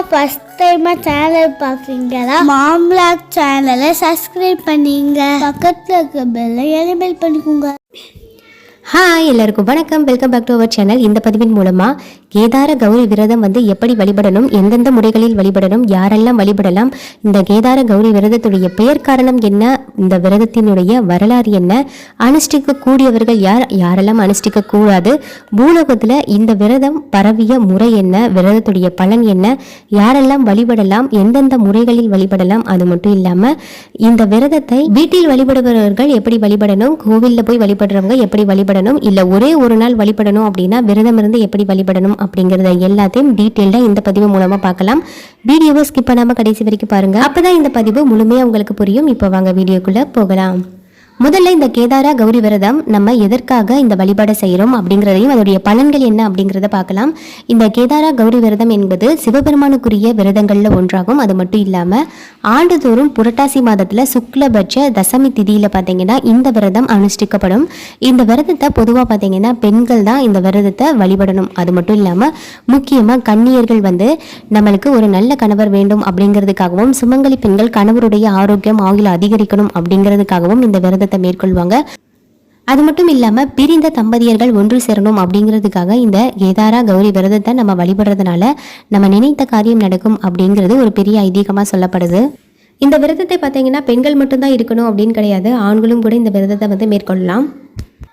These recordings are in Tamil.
தான் ஃபர்ஸ்ட் டைமாக சேனல் பார்க்குறீங்களா? மாம்லாக் சேனலை சப்ஸ்கிரைப் பண்ணிங்க. பக்கத்தில் இருக்க பெல்லை எனபிள் பண்ணிக்கோங்க. ஹாய் எல்லாருக்கும் வணக்கம். Welcome back to our channel இந்த பதிவின் மூலமாக கேதார கௌரி விரதம் வந்து எப்படி வழிபடணும் எந்தெந்த முறைகளில் வழிபடணும் யாரெல்லாம் வழிபடலாம் இந்த கேதார கௌரி விரதத்துடைய பெயர் காரணம் என்ன இந்த விரதத்தினுடைய வரலாறு என்ன அனுஷ்டிக்க கூடியவர்கள் யார் யாரெல்லாம் அனுஷ்டிக்க கூடாது பூலோகத்தில் இந்த விரதம் பரவிய முறை என்ன விரதத்துடைய பலன் என்ன யாரெல்லாம் வழிபடலாம் எந்தெந்த முறைகளில் வழிபடலாம் அது மட்டும் இல்லாமல் இந்த விரதத்தை வீட்டில் வழிபடுபவர்கள் எப்படி வழிபடணும் கோவிலில் போய் வழிபடுறவங்க எப்படி வழிபடணும் இல்லை ஒரே ஒரு நாள் வழிபடணும் அப்படின்னா விரதம் இருந்து எப்படி வழிபடணும் அப்படிங்கிறத எல்லாத்தையும் டீட்டெயில்டாக இந்த பதிவு மூலமாக பார்க்கலாம். வீடியோவை ஸ்கிப் பண்ணாமல் கடைசி வரைக்கும் பாருங்கள் அப்போ தான் இந்த பதிவு முழுமையாக உங்களுக்கு புரியும். இப்போ வாங்க வீடியோக்குள்ளே போகலாம். முதல்ல இந்த கேதாரா கௌரி விரதம் நம்ம எதற்காக இந்த வழிபாடை செய்கிறோம் அப்படிங்கிறதையும் அதோடைய பலன்கள் என்ன அப்படிங்கிறத பார்க்கலாம். இந்த கேதாரா கௌரி விரதம் என்பது சிவபெருமானுக்குரிய விரதங்களில் ஒன்றாகும். அது மட்டும் இல்லாமல் ஆண்டுதோறும் புரட்டாசி மாதத்தில் சுக்லபட்ச தசமி திதியில் பார்த்தீங்கன்னா இந்த விரதம் அனுஷ்டிக்கப்படும். இந்த விரதத்தை பொதுவாக பார்த்தீங்கன்னா பெண்கள் தான் இந்த விரதத்தை வழிபடணும். அது மட்டும் இல்லாமல் முக்கியமாக கன்னியர்கள் வந்து நம்மளுக்கு ஒரு நல்ல கணவர் வேண்டும் அப்படிங்கிறதுக்காகவும் சுமங்கலி பெண்கள் கணவருடைய ஆரோக்கியம் ஆகில அதிகரிக்கணும் அப்படிங்கிறதுக்காகவும் இந்த விரதத்தை மேற்கொள்வாங்க. அது மட்டும் இல்லாமல் பிரிந்த தம்பதியர்கள் ஒன்று சேரணும் அப்படிங்கிறதுக்காக இந்த கேதாரா கௌரி விரதத்தை நம்ம வழிபடுறதுனால நம்ம நினைத்த காரியம் நடக்கும் அப்படிங்கிறது ஒரு பெரிய ஐதீகமாக சொல்லப்படுது. இந்த விரதத்தை பார்த்தீங்கன்னா பெண்கள் மட்டும்தான் இருக்கணும் அப்படின்னு கிடையாது. ஆண்களும் கூட இந்த விரதத்தை வந்து மேற்கொள்ளலாம்.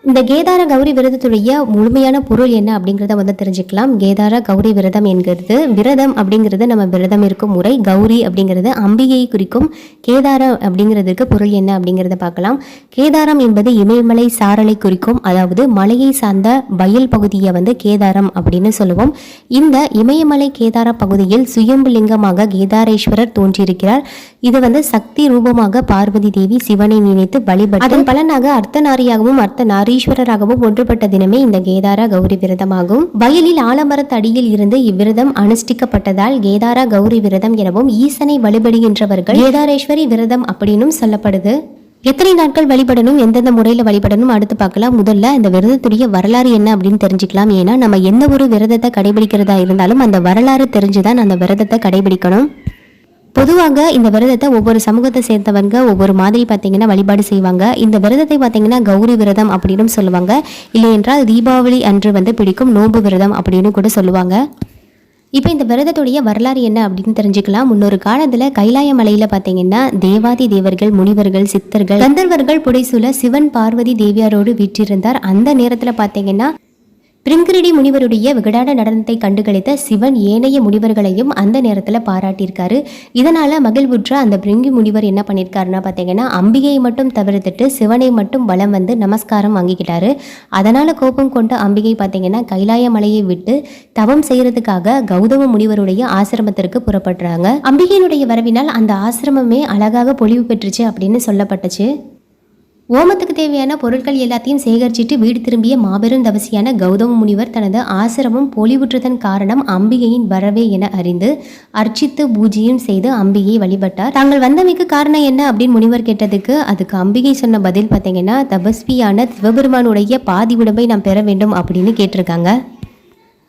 இந்த கேதார கௌரி விரதத்துடைய முழுமையான பொருள் என்ன அப்படிங்கிறத வந்து தெரிஞ்சுக்கலாம். கேதார கௌரி விரதம் என்கிறது விரதம் அப்படிங்கிறது நம்ம விரதம் இருக்கும் முறை கௌரி அப்படிங்கிறது அம்பிகையை குறிக்கும் கேதார அப்படிங்கிறதுக்கு பொருள் என்ன அப்படிங்கிறத பார்க்கலாம். கேதாரம் என்பது இமயமலை சாரலை குறிக்கும் அதாவது மலையை சார்ந்த வயல் பகுதியை வந்து கேதாரம் அப்படின்னு சொல்லுவோம். இந்த இமயமலை கேதார பகுதியில் சுயம்பு லிங்கமாக கேதாரேஸ்வரர் தோன்றியிருக்கிறார். இது வந்து சக்தி ரூபமாக பார்வதி தேவி சிவனை நினைத்து வழிபட்டு அதன் பலனாக அர்த்தநாரியாகவும் அர்த்த நாரீஸ்வரராகவும் ஒன்றுபட்ட தினமே இந்த கேதாரா கௌரி விரதமாகும். வயலில் ஆலமரத்து அடியில் இருந்து இவ்விரதம் அனுஷ்டிக்கப்பட்டதால் கேதாரா கௌரி விரதம் எனவும் ஈசனை வழிபடுகின்றவர்கள் கேதாரேஸ்வரி விரதம் அப்படின்னும் சொல்லப்படுது. எத்தனை நாட்கள் வழிபடணும் எந்தெந்த முறையில் வழிபடணும் அடுத்து பார்க்கலாம். முதல்ல இந்த விரதத்துடைய வரலாறு என்ன அப்படின்னு தெரிஞ்சுக்கலாம். ஏன்னா நம்ம எந்த ஒரு விரதத்தை கடைபிடிக்கிறதா இருந்தாலும் அந்த வரலாறு தெரிஞ்சுதான் அந்த விரதத்தை கடைபிடிக்கணும். பொதுவாக இந்த விரதத்தை ஒவ்வொரு சமூகத்தை சேர்ந்தவங்க ஒவ்வொரு மாதிரி பார்த்தீங்கன்னா வழிபாடு செய்வாங்க. இந்த விரதத்தை பார்த்தீங்கன்னா கௌரி விரதம் அப்படின்னு சொல்லுவாங்க. இல்லையென்றால் தீபாவளி அன்று வந்து பிடிக்கும் நோன்பு விரதம் அப்படின்னு கூட சொல்லுவாங்க. இப்போ இந்த விரதத்துடைய வரலாறு என்ன அப்படின்னு தெரிஞ்சுக்கலாம். முன்னொரு காலத்தில் கைலாய மலையில் பார்த்தீங்கன்னா தேவாதி தேவர்கள் முனிவர்கள் சித்தர்கள் கந்தர்வர்கள் புடைசூல சிவன் பார்வதி தேவியாரோடு வீற்றிருந்தார். அந்த நேரத்தில் பார்த்தீங்கன்னா பிரிங்கிரிடி முனிவருடைய விகடான நடனத்தை கண்டுகளித்த சிவன் ஏனைய முனிவர்களையும் அந்த நேரத்தில் பாராட்டியிருக்காரு. இதனால் மகிழ்வுற்ற அந்த பிரிங்கி முனிவர் என்ன பண்ணியிருக்காருன்னா பார்த்தீங்கன்னா அம்பிகையை மட்டும் தவிர்த்துட்டு சிவனை மட்டும் வலம் வந்து நமஸ்காரம் வாங்கிக்கிட்டாரு. அதனால் கோபம் கொண்ட அம்பிகை பார்த்தீங்கன்னா கைலாய மலையை விட்டு தவம் செய்யறதுக்காக கௌதம முனிவருடைய ஆசிரமத்திற்கு புறப்படுறாங்க. அம்பிகையினுடைய வரவினால் அந்த ஆசிரமமே அழகாக பொலிவு பெற்றுச்சு அப்படின்னு சொல்லப்பட்டுச்சு. ஓமத்துக்கு தேவையான பொருட்கள் எல்லாத்தையும் சேகரிச்சிட்டு வீடு திரும்பிய மாபெரும் தவசியான கௌதம முனிவர் தனது ஆசிரமம் பொலிவுற்றதன் காரணம் அம்பிகையின் வரவே என அறிந்து அர்ச்சித்து பூஜையும் செய்து அம்பிகையை வழிபட்டார். தாங்கள் வந்தமைக்கு காரணம் என்ன அப்படின்னு முனிவர் கேட்டதுக்கு அதுக்கு அம்பிகை சொன்ன பதில் பார்த்தீங்கன்னா தபஸ்வியான சிவபெருமானுடைய பாதி உடம்பை நாம் பெற வேண்டும் அப்படின்னு கேட்டிருக்காங்க.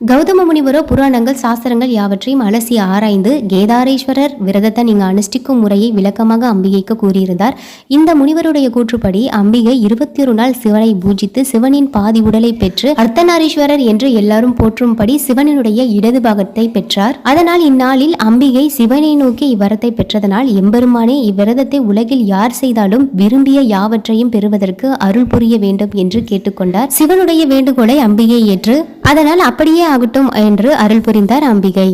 கௌதம முனிவரோ புராணங்கள் சாஸ்திரங்கள் யாவற்றையும் அலசி ஆராய்ந்து கேதாரேஸ்வரர் விரதத்தை நீங்க அனுஷ்டிக்கும் முறையை விளக்கமாக அம்பிகைக்கு கூறியிருந்தார். இந்த முனிவருடைய கூற்றுப்படி அம்பிகை இருபத்தி ஒரு நாள் சிவனை பூஜித்து சிவனின் பாதி உடலை பெற்று அர்த்தநாரீஸ்வரர் என்று எல்லாரும் போற்றும்படி சிவனினுடைய இடது பாகத்தை பெற்றார். அதனால் இந்நாளில் அம்பிகை சிவனை நோக்கி இவ்வரத்தை பெற்றதனால் எம்பெருமானே இவ்விரதத்தை உலகில் யார் செய்தாலும் விரும்பிய யாவற்றையும் பெறுவதற்கு அருள் புரிய வேண்டும் என்று கேட்டுக்கொண்டார். சிவனுடைய வேண்டுகோளை அம்பிகை ஏற்று அதனால் அப்படியே ஆகட்டும் என்று அருள் புரிந்தார் அம்பிகை.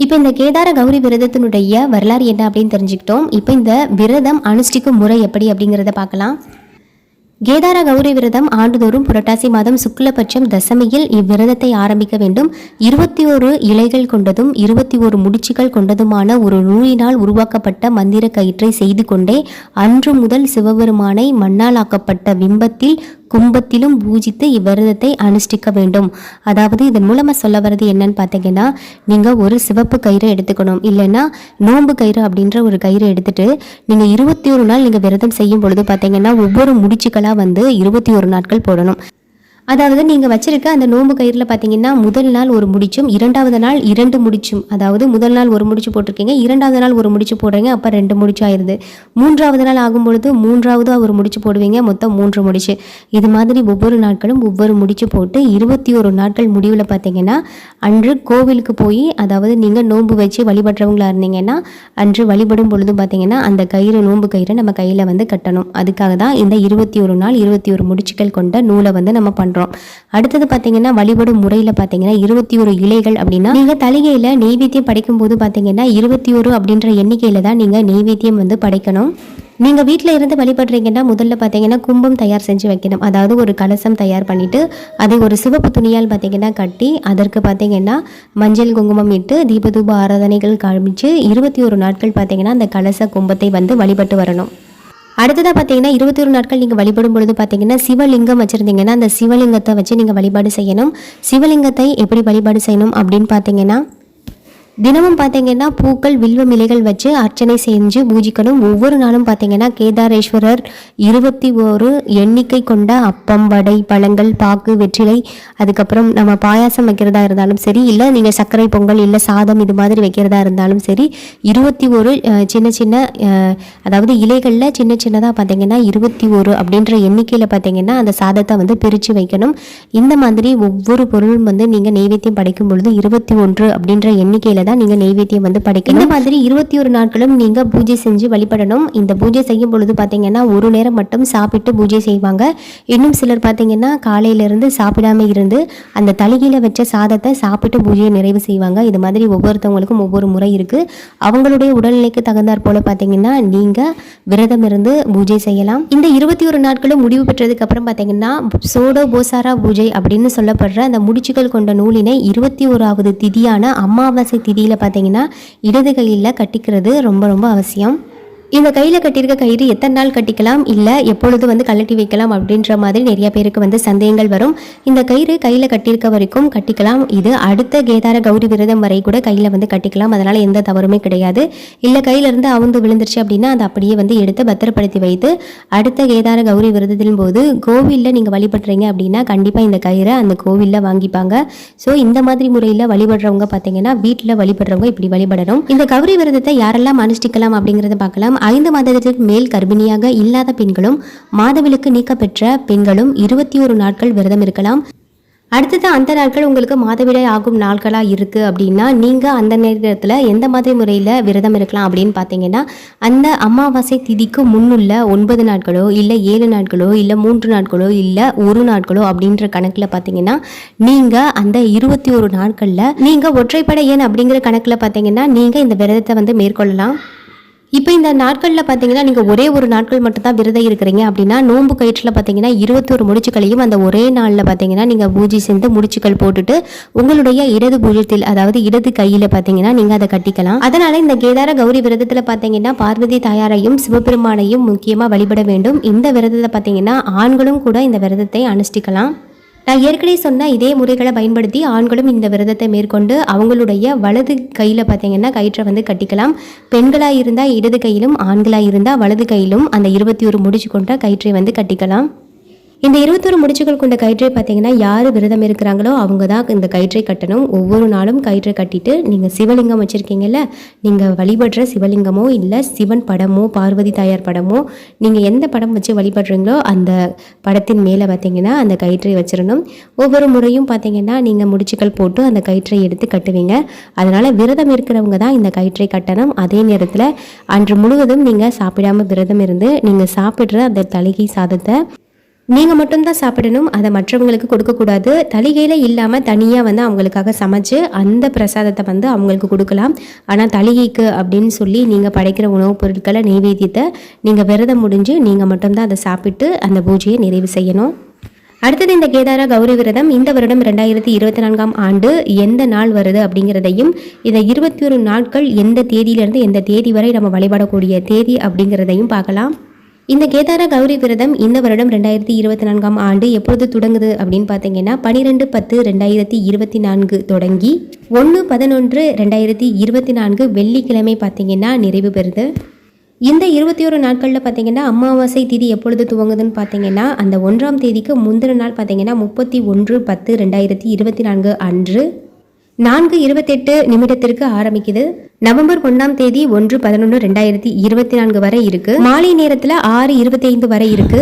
இப்போ இந்த கேதார கௌரி விரதத்தினுடைய வரலாறு என்ன அப்படின்னு தெரிஞ்சுக்கிட்டோம். இப்போ இந்த விரதம் அனுஷ்டிக்கும் முறை எப்படி அப்படிங்கிறத பார்க்கலாம். கேதார கௌரி விரதம் ஆண்டுதோறும் புரட்டாசி மாதம் சுக்லபட்சம் தசமியில் இவ்விரதத்தை ஆரம்பிக்க வேண்டும். இருபத்தி ஓரு இலைகள் கொண்டதும் இருபத்தி ஓரு முடிச்சுகள் கொண்டதுமான ஒரு நூலினால் உருவாக்கப்பட்ட மந்திர கயிற்றை செய்து கொண்டே அன்று முதல் சிவபெருமானை மண்ணாலாக்கப்பட்ட பிம்பத்தில் கும்பத்திலும் பூஜித்து இவ்விரதத்தை அனுஷ்டிக்க வேண்டும். அதாவது இதன் மூலமாக சொல்ல வர்றது என்னன்னு பார்த்தீங்கன்னா நீங்கள் ஒரு சிவப்பு கயிறு எடுத்துக்கணும். இல்லைன்னா நோம்பு கயிறு அப்படின்ற ஒரு கயிறு எடுத்துட்டு நீங்கள் இருபத்தி ஒரு நாள் நீங்கள் விரதம் செய்யும் பொழுது பார்த்தீங்கன்னா ஒவ்வொரு முடிச்சுக்களாக வந்து இருபத்தி ஒரு நாட்கள் போடணும். அதாவது நீங்கள் வச்சிருக்க அந்த நோம்பு கயிறில் பார்த்தீங்கன்னா முதல் நாள் ஒரு முடிச்சும் இரண்டாவது நாள் இரண்டு முடிச்சும். அதாவது முதல் நாள் ஒரு முடிச்சு போட்டிருக்கீங்க இரண்டாவது நாள் ஒரு முடிச்சு போடுறீங்க அப்போ ரெண்டு முடிச்சு மூன்றாவது நாள் ஆகும் பொழுது மூன்றாவது ஒரு முடிச்சு போடுவீங்க மொத்தம் மூன்று முடிச்சு. இது மாதிரி ஒவ்வொரு நாட்களும் ஒவ்வொரு முடிச்சு போட்டு இருபத்தி ஒரு நாட்கள் முடிவில் பார்த்தீங்கன்னா அன்று கோவிலுக்கு போய் அதாவது நீங்கள் நோன்பு வச்சு வழிபடுறவங்களா இருந்தீங்கன்னா அன்று வழிபடும் பொழுது பார்த்தீங்கன்னா அந்த கயிறு நோன்பு கயிறை நம்ம கையில் வந்து கட்டணும். அதுக்காக தான் இந்த இருபத்தி ஒரு நாள் இருபத்தி ஒரு முடிச்சுக்கள் கொண்ட நூலை வந்து நம்ம பண்ணுறோம் அடுத்தது பார்த்தீங்கன்னா வழிபடும் முறையில் பார்த்தீங்கன்னா இருபத்தி ஒரு இலைகள் அப்படின்னா நீங்கள் தலிகையில் நெய்வேத்தியம் படைக்கும் போது பார்த்தீங்கன்னா இருபத்தி ஒரு அப்படின்ற எண்ணிக்கையில் தான் நீங்கள் நெய்வேத்தியம் வந்து படைக்கணும். நீங்கள் வீட்டில் இருந்து வழிபடுறீங்கன்னா முதல்ல பார்த்தீங்கன்னா கும்பம் தயார் செஞ்சு வைக்கணும். அதாவது ஒரு கலசம் தயார் பண்ணிவிட்டு அதை ஒரு சிவப்பு துணியால் பார்த்தீங்கன்னா கட்டி அதற்கு பார்த்தீங்கன்னா மஞ்சள் குங்குமம் இட்டு தீபதூப ஆராதனைகள் காமிச்சு இருபத்தி ஒரு நாட்கள் பார்த்தீங்கன்னா அந்த கலச கும்பத்தை வந்து வழிபட்டு வரணும். அடுத்ததாக பார்த்தீங்கன்னா இருபத்தி ஒரு நாட்கள் நீங்கள் வழிபடும் பொழுது பார்த்தீங்கன்னா சிவலிங்கம் வச்சுருந்தீங்கன்னா அந்த சிவலிங்கத்தை வச்சு நீங்கள் வழிபாடு செய்யணும். சிவலிங்கத்தை எப்படி வழிபாடு செய்யணும் அப்படின்னு பார்த்தீங்கன்னா தினமும் பார்த்தீங்கன்னா பூக்கள் வில்வ இலைகள் வச்சு அர்ச்சனை செஞ்சு பூஜிக்கணும். ஒவ்வொரு நாளும் பார்த்தீங்கன்னா கேதாரேஸ்வரர் இருபத்தி ஒரு எண்ணிக்கை கொண்ட அப்பம் வடை பழங்கள் பாக்கு வெற்றிலை அதுக்கப்புறம் நம்ம பாயாசம் வைக்கிறதா இருந்தாலும் சரி இல்லை நீங்கள் சர்க்கரை பொங்கல் இல்லை சாதம் இது மாதிரி வைக்கிறதா இருந்தாலும் சரி இருபத்தி ஒரு சின்ன சின்ன அதாவது இலைகளில் சின்ன சின்னதாக பார்த்தீங்கன்னா இருபத்தி ஒரு அப்படின்ற எண்ணிக்கையில் பார்த்தீங்கன்னா அந்த சாதத்தை வந்து பிரித்து வைக்கணும். இந்த மாதிரி ஒவ்வொரு பொருளும் வந்து நீங்கள் நெய்வேத்தியம் படைக்கும் பொழுது இருபத்தி ஒன்று அப்படின்ற எண்ணிக்கையில் தான் நீங்கள் நெய்வேத்தியம் வந்து படைக்கணும். இந்த மாதிரி இருபத்தி ஒரு நாட்களும் நீங்கள் பூஜை செஞ்சு வழிபடணும். இந்த பூஜை செய்யும் பொழுது பார்த்தீங்கன்னா ஒரு நேரம் மட்டும் சாப்பிட்டு பூஜை செய்வாங்க. இன்னும் சிலர் பார்த்தீங்கன்னா காலையிலேருந்து சாப்பிடாம இருந்து அந்த தலிகையில் வச்ச சாதத்தை சாப்பிட்டு பூஜையை நிறைவு செய்வாங்க. இது மாதிரி ஒவ்வொருத்தவங்களுக்கும் ஒவ்வொரு முறை இருக்குது அவங்களுடைய உடல்நிலைக்கு தகுந்தாற் போல பார்த்தீங்கன்னா நீங்கள் விரதம் இருந்து பூஜை செய்யலாம். இந்த இருபத்தி ஒரு நாட்களும் முடிவு பெற்றதுக்கு அப்புறம் பார்த்தீங்கன்னா சோடோ போசாரா பூஜை அப்படின்னு சொல்லப்படுற அந்த முடிச்சுகள் கொண்ட நூலினை இருபத்தி ஓராவது திதியான அமாவாசை விதியில் பார்த்தீங்கன்னா இடது கையில் கட்டிக்கிறது ரொம்ப ரொம்ப அவசியம். இந்த கையில் கட்டியிருக்க கயிறு எத்தனை நாள் கட்டிக்கலாம்? இல்லை எப்பொழுது வந்து கழட்டி வைக்கலாம் அப்படின்ற மாதிரி நிறைய பேருக்கு வந்து சந்தேகங்கள் வரும். இந்த கயிறு கையில் கட்டியிருக்க வரைக்கும் கட்டிக்கலாம். இது அடுத்த கேதார கௌரி விரதம் வரை கூட கையில் வந்து கட்டிக்கலாம். அதனால் எந்த தவறுமே கிடையாது. இல்லை கையிலேருந்து அவுந்து விழுந்துருச்சு அப்படின்னா அதை அப்படியே வந்து எடுத்து பத்திரப்படுத்தி வைத்து அடுத்த கேதார கௌரி விரதத்தின் போது கோவிலில் நீங்கள் வழிபடுறீங்க அப்படின்னா கண்டிப்பாக இந்த கயிறை அந்த கோவிலில் வாங்கிப்பாங்க. ஸோ இந்த மாதிரி முறையில் வழிபடுறவங்க பார்த்தீங்கன்னா வீட்டில் வழிபடுறவங்க இப்படி வழிபடணும். இந்த கௌரி விரதத்தை யாரெல்லாம் அனுஷ்டிக்கலாம் அப்படிங்கிறத பார்க்கலாம். ஐந்து மாதத்திற்கு மேல் கர்ப்பிணியாக இல்லாத பெண்களும் மாதவிலக்கு நீக்கப்பெற்ற பெண்களும் இருபத்தி ஒரு நாட்கள் விரதம் இருக்கலாம். அடுத்தது அந்த நாட்கள் உங்களுக்கு மாதவிடாய் ஆகும் நாட்களாக இருக்குது அப்படின்னா நீங்கள் அந்த நேரத்தில் எந்த மாதிரி முறையில் விரதம் இருக்கலாம் அப்படின்னு பார்த்தீங்கன்னா அந்த அமாவாசை திதிக்கு முன்னுள்ள ஒன்பது நாட்களோ இல்லை ஏழு நாட்களோ இல்லை மூன்று நாட்களோ இல்லை ஒரு நாட்களோ அப்படின்ற கணக்கில் பார்த்தீங்கன்னா நீங்கள் அந்த இருபத்தி ஒரு நாட்களில் நீங்கள் ஒற்றைப்படை ஏன் அப்படிங்கிற கணக்கில் பார்த்தீங்கன்னா நீங்கள் இந்த விரதத்தை வந்து மேற்கொள்ளலாம். இப்போ இந்த நாட்களில் பார்த்தீங்கன்னா நீங்கள் ஒரே ஒரு நாட்கள் மட்டும்தான் விரதம் இருக்கிறீங்க அப்படின்னா நோன்பு கயிற்றில் பார்த்தீங்கன்னா இருபத்தொரு முடிச்சுக்களையும் அந்த ஒரே நாளில் பார்த்தீங்கன்னா நீங்கள் பூஜை செஞ்சு முடிச்சுக்கள் போட்டுட்டு உங்களுடைய இடது பூஜத்தில் அதாவது இடது கையில் பார்த்தீங்கன்னா நீங்கள் அதை கட்டிக்கலாம். அதனால் இந்த கேதார கௌரி விரதத்தில் பார்த்தீங்கன்னா பார்வதி தாயாரையும் சிவபெருமானையும் முக்கியமாக வழிபட வேண்டும். இந்த விரதத்தை பார்த்தீங்கன்னா ஆண்களும் கூட இந்த விரதத்தை அனுஷ்டிக்கலாம். நான் ஏற்கனவே சொன்ன இதே முறைகளை பயன்படுத்தி ஆண்களும் இந்த விரதத்தை மேற்கொண்டு அவங்களுடைய வலது கையில் பார்த்தீங்கன்னா கயிற்றை வந்து கட்டிக்கலாம். பெண்களாக இருந்தால் இடது கையிலும் ஆண்களாக இருந்தால் வலது கையிலும் அந்த இருபத்தி ஒரு முடிச்சு கொண்ட கயிற்றை வந்து கட்டிக்கலாம். இந்த இருபத்தொரு முடிச்சுகள் கொண்ட கயிற்றை பார்த்தீங்கன்னா யார் விரதம் இருக்கிறாங்களோ அவங்க தான் இந்த கயிற்றை கட்டணும். ஒவ்வொரு நாளும் கயிற்றை கட்டிட்டு நீங்கள் சிவலிங்கம் வச்சுருக்கீங்கல்ல நீங்கள் வழிபடுற சிவலிங்கமோ இல்லை சிவன் படமோ பார்வதி தாயார் படமோ நீங்கள் எந்த படம் வச்சு வழிபடுறீங்களோ அந்த படத்தின் மேலே பார்த்தீங்கன்னா அந்த கயிற்றை வச்சிடணும் ஒவ்வொரு முறையும் பார்த்தீங்கன்னா நீங்கள் முடிச்சுக்கள் போட்டு அந்த கயிற்றை எடுத்து கட்டுவீங்க. அதனால் விரதம் இருக்கிறவங்க தான் இந்த கயிற்றை கட்டணும். அதே நேரத்தில் அன்று முழுவதும் நீங்கள் சாப்பிடாம விரதம் இருந்து நீங்கள் சாப்பிட்ற அந்த தலிகை சாதத்தை நீங்கள் மட்டும்தான் சாப்பிடணும் அதை மற்றவங்களுக்கு கொடுக்கக்கூடாது. தலிகையில் இல்லாமல் தனியாக வந்து அவங்களுக்காக சமைச்சு அந்த பிரசாதத்தை வந்து அவங்களுக்கு கொடுக்கலாம். ஆனால் தலிகைக்கு அப்படின்னு சொல்லி நீங்கள் படைக்கிற உணவுப் பொருட்களை நெய்வேத்தியத்தை நீங்கள் விரதம் முடிஞ்சு நீங்கள் மட்டும்தான் அதை சாப்பிட்டு அந்த பூஜையை நிறைவு செய்யணும். அடுத்தது இந்த கேதார கௌரி விரதம். இந்த வருடம் ரெண்டாயிரத்தி இருபத்தி நான்காம் ஆண்டு எந்த நாள் வருது அப்படிங்கிறதையும் இந்த இருபத்தி ஒரு நாட்கள் எந்த தேதியிலிருந்து எந்த தேதி வரை நம்ம வழிபடக்கூடிய தேதி அப்படிங்கிறதையும் பார்க்கலாம். இந்த கேதார கௌரி விரதம் இந்த வருடம் ரெண்டாயிரத்தி இருபத்தி நான்காம் ஆண்டு எப்பொழுது தொடங்குது அப்படின்னு பார்த்தீங்கன்னா பனிரெண்டு பத்து ரெண்டாயிரத்தி இருபத்தி நான்கு தொடங்கி ஒன்று பதினொன்று ரெண்டாயிரத்தி இருபத்தி நான்கு வெள்ளிக்கிழமை பார்த்தீங்கன்னா நிறைவு பெறுது. இந்த இருபத்தி ஒரு நாட்களில் பார்த்தீங்கன்னா அமாவாசை தேதி எப்பொழுது துவங்குதுன்னு பார்த்தீங்கன்னா அந்த ஒன்றாம் தேதிக்கு முந்தின நாள் பார்த்தீங்கன்னா முப்பத்தி ஒன்று பத்து ரெண்டாயிரத்தி இருபத்தி நான்கு அன்று நான்கு இருபத்தெட்டு நிமிடத்திற்கு ஆரம்பிக்குது. நவம்பர் ஒன்றாம் தேதி ஒன்று பதினொன்று ரெண்டாயிரத்தி இருபத்தி நான்கு வரை இருக்கு. மாலை நேரத்தில் ஆறு இருபத்தி ஐந்து வரை இருக்கு.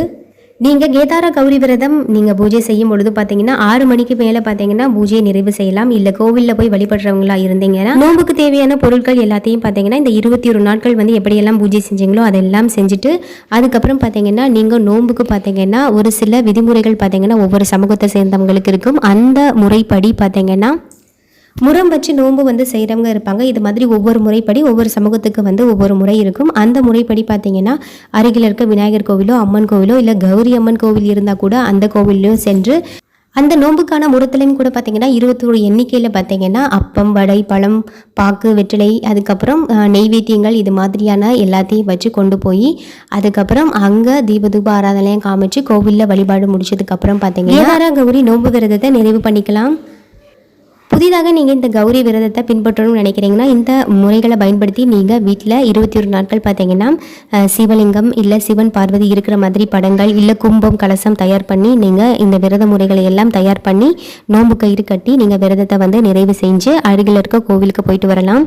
நீங்க கேதார கௌரி விரதம் நீங்க பூஜை செய்யும் பொழுது பாத்தீங்கன்னா ஆறு மணிக்கு மேல பாத்தீங்கன்னா பூஜையை நிறைவு செய்யலாம். இல்ல கோவில்ல போய் வழிபடுறவங்களா இருந்தீங்கன்னா நோம்புக்கு தேவையான பொருட்கள் எல்லாத்தையும் பாத்தீங்கன்னா இந்த இருபத்தி ஒரு நாட்கள் வந்து எப்படியெல்லாம் பூஜை செஞ்சீங்களோ அதெல்லாம் செஞ்சுட்டு அதுக்கப்புறம் பாத்தீங்கன்னா நீங்க நோம்புக்கு பாத்தீங்கன்னா ஒரு சில விதிமுறைகள் பாத்தீங்கன்னா ஒவ்வொரு சமூகத்தை சேர்ந்தவங்களுக்கு இருக்கும். அந்த முறைப்படி பாத்தீங்கன்னா முறம் வச்சு நோன்பு வந்து செய்கிறவங்க இருப்பாங்க. இது மாதிரி ஒவ்வொரு முறைப்படி ஒவ்வொரு சமூகத்துக்கு வந்து ஒவ்வொரு முறை இருக்கும். அந்த முறைப்படி பார்த்தீங்கன்னா அருகில் இருக்க விநாயகர் கோவிலோ அம்மன் கோவிலோ இல்லை கௌரி அம்மன் கோவில் இருந்தால் கூட அந்த கோவிலையும் சென்று அந்த நோன்புக்கான முறத்துலையும் கூட பார்த்தீங்கன்னா இருபத்தோரு எண்ணிக்கையில் பார்த்தீங்கன்னா அப்பம் வடை பழம் பாக்கு வெற்றிலை அதுக்கப்புறம் நெய்வேத்தியங்கள் இது மாதிரியான எல்லாத்தையும் வச்சு கொண்டு போய் அதுக்கப்புறம் அங்கே தீபதூப ஆராதனையும் காமிச்சு கோவிலில் வழிபாடு முடிச்சதுக்கப்புறம் பார்த்தீங்கன்னா கௌரி நோன்பு விரதத்தை நிறைவு பண்ணிக்கலாம். புதிதாக நீங்கள் இந்த கௌரி விரதத்தை பின்பற்றணும்னு நினைக்கிறீங்கன்னா இந்த முறைகளை பயன்படுத்தி நீங்கள் வீட்டில் இருபத்தி ஒரு நாட்கள் பார்த்தீங்கன்னா சிவலிங்கம் இல்லை சிவன் பார்வதி இருக்கிற மாதிரி படங்கள் இல்லை கும்பம் கலசம் தயார் பண்ணி நீங்கள் இந்த விரத முறைகளை எல்லாம் தயார் பண்ணி நோன்பு கயிறு கட்டி நீங்கள் விரதத்தை வந்து நிறைவு செஞ்சு அருகில் இருக்க கோவிலுக்கு போயிட்டு வரலாம்.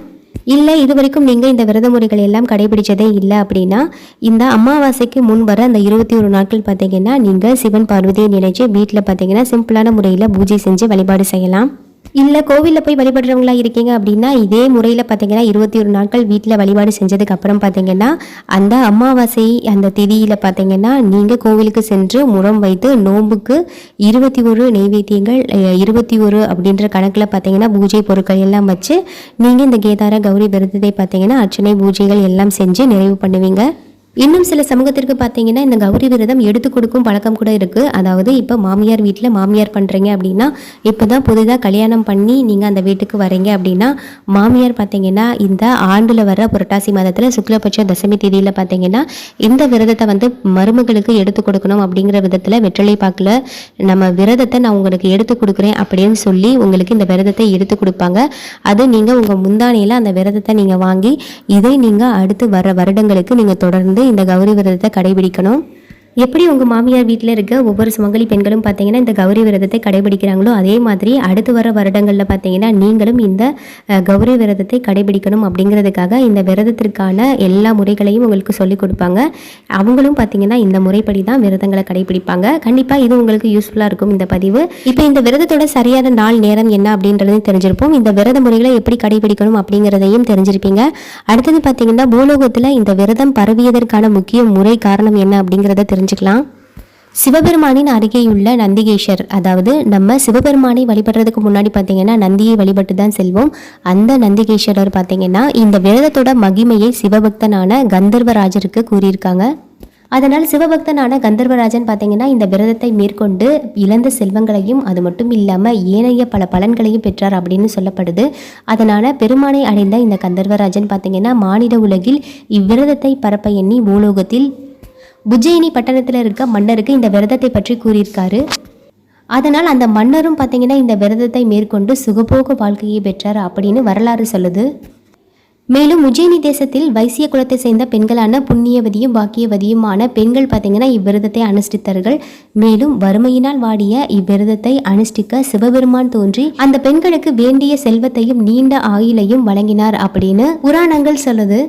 இல்லை இது வரைக்கும் நீங்கள் இந்த விரத முறைகள் எல்லாம் கடைபிடிச்சதே இல்லை அப்படின்னா இந்த அமாவாசைக்கு முன் வர அந்த இருபத்தி ஒரு நாட்கள் பார்த்தீங்கன்னா நீங்கள் சிவன் பார்வதியை நினைச்சு வீட்டில் பார்த்தீங்கன்னா சிம்பிளான முறையில் பூஜை செஞ்சு வழிபாடு செய்யலாம். இல்லை கோவிலில் போய் வழிபடுறவங்களா இருக்கீங்க அப்படின்னா இதே முறையில் பார்த்தீங்கன்னா இருபத்தி ஒரு நாட்கள் வீட்டில் வழிபாடு செஞ்சதுக்கு அப்புறம் பார்த்தீங்கன்னா அந்த அமாவாசை அந்த திதியில் பார்த்தீங்கன்னா நீங்கள் கோவிலுக்கு சென்று முறம் வைத்து நோன்புக்கு இருபத்தி ஒரு நெய்வேத்தியங்கள் இருபத்தி ஒரு அப்படின்ற கணக்கில் பார்த்தீங்கன்னா பூஜை பொருட்கள் எல்லாம் வச்சு நீங்கள் இந்த கேதார கௌரி விருதத்தை பார்த்தீங்கன்னா அர்ச்சனை பூஜைகள் எல்லாம் செஞ்சு நிறைவு பண்ணுவீங்க. இன்னும் சில சமூகத்திற்கு பார்த்தீங்கன்னா இந்த கௌரி விரதம் எடுத்து கொடுக்கும் பழக்கம் கூட இருக்குது அதாவது இப்போ மாமியார் வீட்டில் மாமியார் பண்ணுறீங்க அப்படின்னா இப்போ தான் புதிதாக கல்யாணம் பண்ணி நீங்கள் அந்த வீட்டுக்கு வரீங்க அப்படின்னா மாமியார் பார்த்தீங்கன்னா இந்த ஆண்டில் வர புரட்டாசி மாதத்தில் சுக்லபட்ச தசமி தேதியில் பார்த்தீங்கன்னா இந்த விரதத்தை வந்து மருமகளுக்கு எடுத்து கொடுக்கணும் அப்படிங்கிற விதத்தில் வெற்றிலை பார்க்கல நம்ம விரதத்தை நான் உங்களுக்கு எடுத்து கொடுக்குறேன் அப்படின்னு சொல்லி உங்களுக்கு இந்த விரதத்தை எடுத்து கொடுப்பாங்க. அது நீங்கள் உங்கள் முந்தானையில் அந்த விரதத்தை நீங்கள் வாங்கி இதை நீங்கள் அடுத்து வர வருடங்களுக்கு நீங்கள் தொடர்ந்து இந்த கௌரி விரதத்தை கடைபிடிக்கணும். எப்படி உங்கள் மாமியார் வீட்டில் இருக்க ஒவ்வொரு சுமங்கலி பெண்களும் பார்த்தீங்கன்னா இந்த கௌரி விரதத்தை கடைபிடிக்கிறாங்களோ அதே மாதிரி அடுத்து வர வருடங்களில் பார்த்தீங்கன்னா நீங்களும் இந்த கௌரி விரதத்தை கடைபிடிக்கணும் அப்படிங்கிறதுக்காக இந்த விரதத்திற்கான எல்லா முறைகளையும் உங்களுக்கு சொல்லிக் கொடுப்பாங்க. அவங்களும் பார்த்தீங்கன்னா இந்த முறைப்படி தான் விரதங்களை கடைபிடிப்பாங்க. கண்டிப்பாக இது உங்களுக்கு யூஸ்ஃபுல்லாக இருக்கும் இந்த பதிவு. இப்போ இந்த விரதத்தோட சரியான நாள் நேரம் என்ன அப்படின்றதையும் தெரிஞ்சிருப்போம். இந்த விரத முறைகளை எப்படி கடைபிடிக்கணும் அப்படிங்கிறதையும் தெரிஞ்சிருப்பீங்க. அடுத்தது பார்த்தீங்கன்னா பூலோகத்தில் இந்த விரதம் பரவியதற்கான முக்கிய முறை காரணம் என்ன அப்படிங்கிறத தெரிஞ்சு தெரிஞ்சுக்கலாம். சிவபெருமானின் அருகேயுள்ள நந்திகேஷர் அதாவது நம்ம சிவபெருமானை வழிபடுறதுக்கு முன்னாடி பார்த்தீங்கன்னா நந்தியை வழிபட்டு தான் செல்வோம். அந்த நந்திகேஸ்வரர் பார்த்தீங்கன்னா இந்த விரதத்தோட மகிமையை சிவபக்தனான கந்தர்வராஜருக்கு கூறியிருக்காங்க. அதனால் சிவபக்தனான கந்தர்வராஜன் பார்த்தீங்கன்னா இந்த விரதத்தை மேற்கொண்டு இழந்த செல்வங்களையும் அது மட்டும் இல்லாமல் ஏனைய பல பலன்களையும் பெற்றார் அப்படின்னு சொல்லப்படுது. அதனால் பெருமானை அடைந்த இந்த கந்தர்வராஜன் பார்த்தீங்கன்னா மானிட உலகில் இவ்விரதத்தை பரப்ப எண்ணி பூலோகத்தில் உஜ்ஜயினி பட்டணத்தில் இருக்க மன்னருக்கு இந்த விரதத்தை பற்றி கூறியிருக்காரு. அதனால் அந்த மன்னரும் பார்த்தீங்கன்னா இந்த விரதத்தை மேற்கொண்டு சுகபோக வாழ்க்கையை பெற்றார் அப்படின்னு வரலாறு சொல்லுது. மேலும் உஜ்ஜயினி தேசத்தில் வைசிய குலத்தை சேர்ந்த பெண்களான புண்ணியவதியும் பாக்கியவதியுமான பெண்கள் பார்த்தீங்கன்னா இவ்விரதத்தை அனுஷ்டித்தார்கள். மேலும் வறுமையினால் வாடிய இவ்விரதத்தை அனுஷ்டிக்க சிவபெருமான் தோன்றி அந்த பெண்களுக்கு வேண்டிய செல்வத்தையும் நீண்ட ஆயுளையும் வழங்கினார் அப்படின்னு புராணங்கள் சொல்லுது.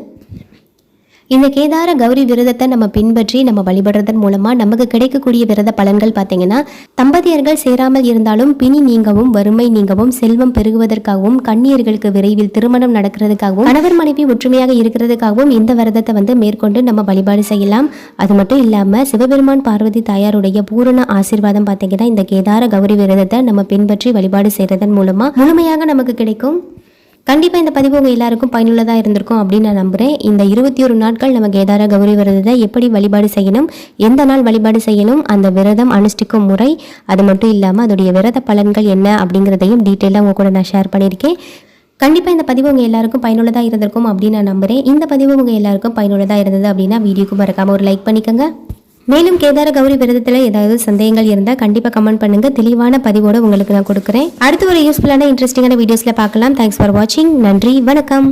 இந்த கேதார கௌரி விரதத்தை நம்ம பின்பற்றி நம்ம வழிபடுறதன் மூலமா நமக்கு கிடைக்கக்கூடிய விரத பலன்கள் பார்த்தீங்கன்னா தம்பதியர்கள் சேராமல் இருந்தாலும் பிணி நீங்கவும் வறுமை நீங்கவும் செல்வம் பெருகுவதற்காகவும் கண்ணியர்களுக்கு விரைவில் திருமணம் நடக்கிறதுக்காகவும் கணவர் மனைவி ஒற்றுமையாக இருக்கிறதுக்காகவும் இந்த விரதத்தை வந்து மேற்கொண்டு நம்ம வழிபாடு செய்யலாம். அது மட்டும் இல்லாம சிவபெருமான் பார்வதி தாயாருடைய பூரண ஆசீர்வாதம் பார்த்தீங்கன்னா இந்த கேதார கௌரி விரதத்தை நம்ம பின்பற்றி வழிபாடு செய்யறதன் மூலமா முழுமையாக நமக்கு கிடைக்கும். கண்டிப்பாக இந்த பதிவு உங்கள் எல்லாருக்கும் பயனுள்ளதாக இருந்திருக்கும் அப்படின்னு நான் நம்புகிறேன் இந்த இருபத்தி ஒரு நாட்கள் நம்ம கேதார கௌரி விரதத்தை எப்படி வழிபாடு செய்யணும் எந்த நாள் வழிபாடு செய்யணும் அந்த விரதம் அனுஷ்டிக்கும் முறை அது மட்டும் இல்லாமல் அதோடைய விரத பலன்கள் என்ன அப்படிங்கிறதையும் டீட்டெயிலாக உங்கள் கூட நான் ஷேர் பண்ணியிருக்கேன். கண்டிப்பாக இந்த பதிவு உங்கள் எல்லாருக்கும் பயனுள்ளதாக இருந்திருக்கும் அப்படின்னு நான் நம்புகிறேன் இந்த பதிவு உங்கள் எல்லாருக்கும் பயனுள்ளதாக இருந்தது அப்படின்னா வீடியோக்கு மறக்காமல் ஒரு லைக் பண்ணிக்கோங்க. மேலும் கேதார கௌரி விரதத்தில் ஏதாவது சந்தேகங்கள் இருந்தால் கண்டிப்பாக கமெண்ட் பண்ணுங்க. தெளிவான பதிவோட உங்களுக்கு நான் கொடுக்குறேன். அடுத்து ஒரு யூஸ்ஃபுல்லான இன்ட்ரெஸ்டிங்கான வீடியோஸில் பார்க்கலாம். தேங்க்ஸ் ஃபார் வாட்சிங் நன்றி. வணக்கம்.